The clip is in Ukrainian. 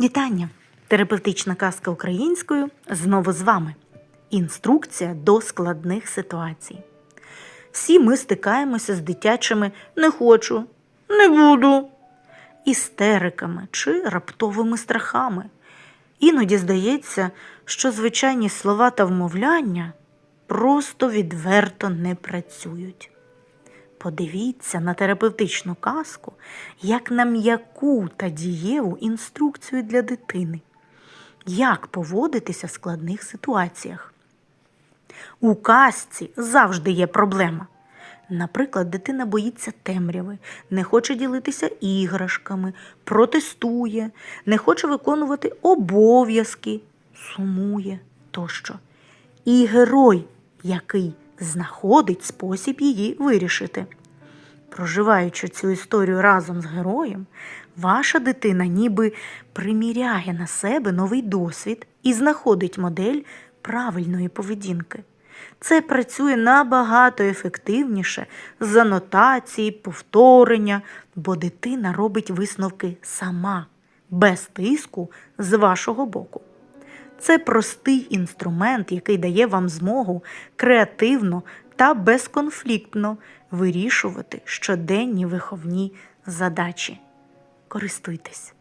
Вітання! Терапевтична казка українською знову з вами. Інструкція до складних ситуацій. Всі ми стикаємося з дитячими не хочу, не буду, істериками чи раптовими страхами. Іноді здається, що звичайні слова та вмовляння просто відверто не працюють. Подивіться на терапевтичну казку як на м'яку та дієву інструкцію для дитини, як поводитися в складних ситуаціях. У казці завжди є проблема. Наприклад, дитина боїться темряви, не хоче ділитися іграшками, протестує, не хоче виконувати обов'язки, сумує тощо. І герой, який знаходить спосіб її вирішити. Проживаючи цю історію разом з героєм, ваша дитина ніби приміряє на себе новий досвід і знаходить модель правильної поведінки. Це працює набагато ефективніше з анотації, повторення, бо дитина робить висновки сама, без тиску з вашого боку. Це простий інструмент, який дає вам змогу креативно та безконфліктно вирішувати щоденні виховні задачі. Користуйтесь!